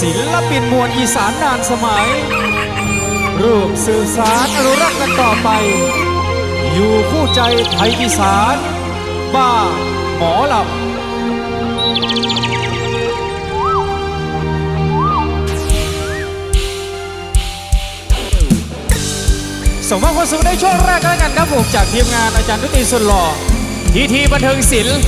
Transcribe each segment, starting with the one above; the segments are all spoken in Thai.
ศิลปินมวลอีสานนานสมัย รูปสื่อสารอนุรักษ์กันต่อไป อยู่คู่ใจไทยอีสาน บ้า หมอลำสมมติความสุขในช่วงแรกแล้วกันครับผมจากทีมงานอาจารย์นุติสุดหล่อทีทีบันเทิงศิลป์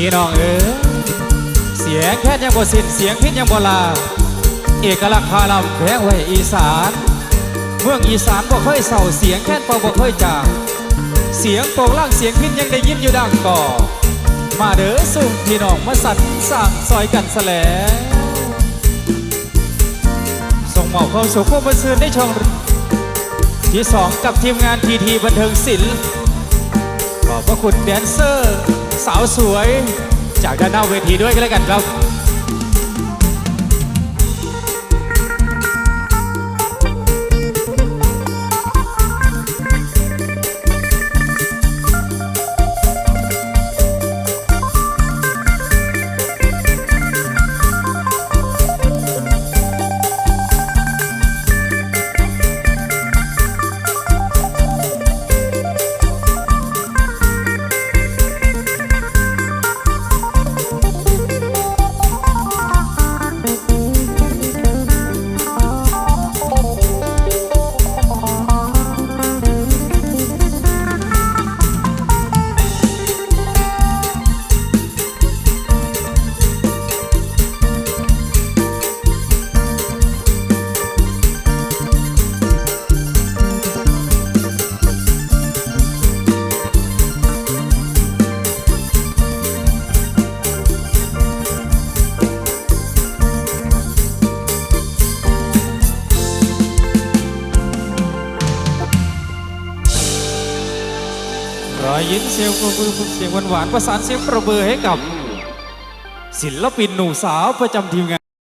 พี่น้องเอ๋ยเสียงแค่ยังบ่สิ้นเสียงพิษยังบ่ลา เอกลักษณ์พาลำแพงไว้อีสาน เมืองอีสานบ่เคยเศร้าเสียงแค่นเป่าบ่เคยจางเสียงโป่งล่างเสียงพิษยังได้ยินอยู่ดังก่อ มาเด้อสุ่มพี่น้องมาสั่นสั่งซอยกันแสลงส่งมอบความสุขความบันเทิงในช่องที่สองกับทีมงานทีทีบันเทิงศิลป์ขอบพระคุณแดนเซอร์ สาวสวย จากด้านหน้าเวทีด้วยกันแล้วกันครับ รอยยิ้มเสียงปรบมือเสียงหวานๆประสานเสียงประเบือให้กับ ศิลปินหนุ่มสาวประจำทีมงาน